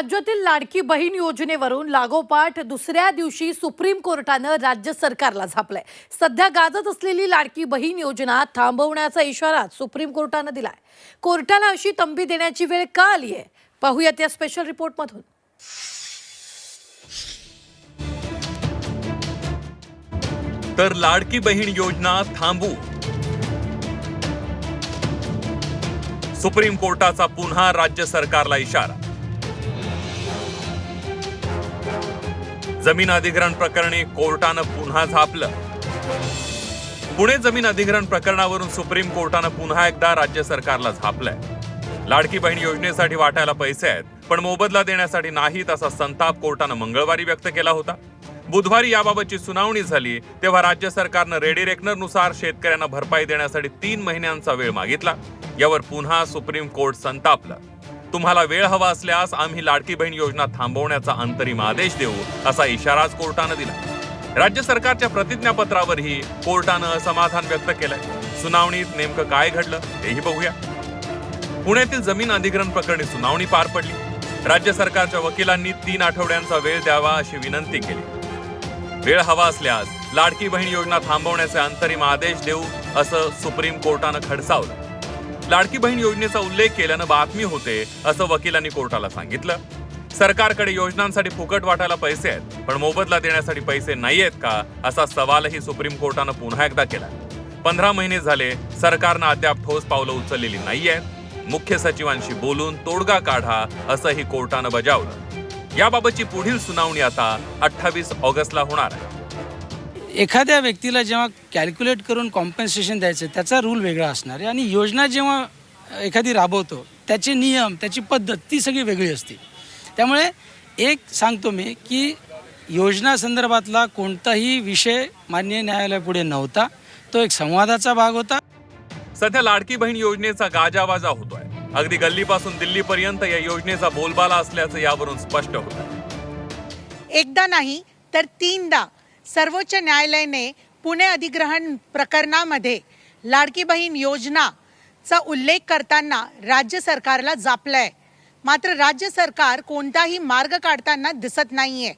राज्यातील लाडकी बहीण योजनेवरून लागोपाठ दुसऱ्या दिवशी सुप्रीम कोर्टानं राज्य सरकारला झापलंय. सध्या गाजत असलेली लाडकी बहीण योजना थांबवण्याचा इशारा सुप्रीम कोर्टानं दिलाय. कोर्टाला अशी तंबी देण्याची वेळ का आली आहे? पाहूयात या स्पेशल रिपोर्टमधून तर लाडकी बहीण योजना थांबू. सुप्रीम कोर्टाचा पुन्हा राज्य सरकारला इशारा. जमीन अधिग्रहण प्रकरणी कोर्टानं पुन्हा झापलं. पुणे जमीन अधिग्रहण प्रकरणावरून सुप्रीम कोर्टानं पुन्हा एकदा राज्य सरकारला झापलंय. लाडकी बहीण योजनेसाठी वाटायला पैसे आहेत पण मोबदला देण्यासाठी नाहीत असा संताप कोर्टानं मंगळवारी व्यक्त केला होता. बुधवारी याबाबतची सुनावणी झाली तेव्हा राज्य सरकारनं रेडी रेकनरनुसार शेतकऱ्यांना भरपाई देण्यासाठी तीन महिन्यांचा वेळ मागितला. यावर पुन्हा सुप्रीम कोर्ट संतापलं. तुम्हाला वेळ हवा असल्यास आम्ही लाडकी बहीण योजना थांबवण्याचा अंतरिम आदेश देऊ असा इशाराच कोर्टानं दिला. राज्य सरकारच्या प्रतिज्ञापत्रावरही कोर्टानं समाधान व्यक्त केलंय. सुनावणीत नेमकं काय घडलं तेही बघूया. पुण्यातील जमीन अधिग्रहण प्रकरणी सुनावणी पार पडली. राज्य सरकारच्या वकिलांनी तीन आठवड्यांचा वेळ द्यावा अशी विनंती केली. वेळ हवा असल्यास लाडकी बहीण योजना थांबवण्याचे अंतरिम आदेश देऊ असं सुप्रीम कोर्टानं खडसावलं. लाडकी बहीण योजनेचा उल्लेख केल्यानं बातमी होते असं वकिलांनी कोर्टाला सांगितलं. सरकारकडे योजनांसाठी फुकट वाटायला पैसे आहेत पण मोबदला देण्यासाठी पैसे नाही आहेत का असा सवालही सुप्रीम कोर्टानं पुन्हा एकदा केला. पंधरा महिने झाले सरकारनं अद्याप ठोस पावलं उचललेली नाहीयेत मुख्य सचिवांशी बोलून तोडगा काढा असंही कोर्टानं बजावलं. याबाबतची पुढील सुनावणी आता अठ्ठावीस ऑगस्टला होणार आहे. एखाद्या व्यक्तीला जेव्हा कॅल्क्युलेट करून कॉम्पन्सेशन द्यायचं त्याचा रूल वेगळा असणार आहे. आणि योजना जेव्हा एखादी राबवतो त्याचे नियम त्याची पद्धत ती सगळी वेगळी असते. त्यामुळे एक सांगतो मी की योजना संदर्भातला कोणताही विषय मान्य न्यायालयापुढे नव्हता. तो एक संवादाचा भाग होता. सध्या लाडकी बहीण योजनेचा गाजावाजा होतोय. अगदी गल्लीपासून दिल्लीपर्यंत या योजनेचा बोलबाला असल्याचं यावरून स्पष्ट होत एकदा नाही तर तीनदा. सर्वोच्च न्यायालयाने पुणे अधिग्रहण प्रकरणामध्ये लाडकी बहीण योजनाचा उल्लेख करताना राज्य सरकारला जापलंय. मात्र राज्य सरकार कोणताही मार्ग काढताना दिसत नाहीये.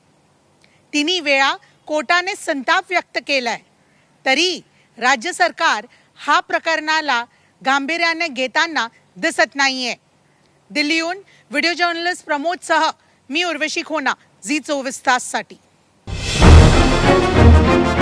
तिन्ही वेळा कोर्टाने संताप व्यक्त केलाय. तरी राज्य सरकार हा प्रकरणाला गांभीर्याने घेताना दिसत नाहीये. दिल्लीहून व्हिडिओ जर्नलिस्ट प्रमोदसह मी उर्वशी खोना झी चोवीस ताससाठी Thank you.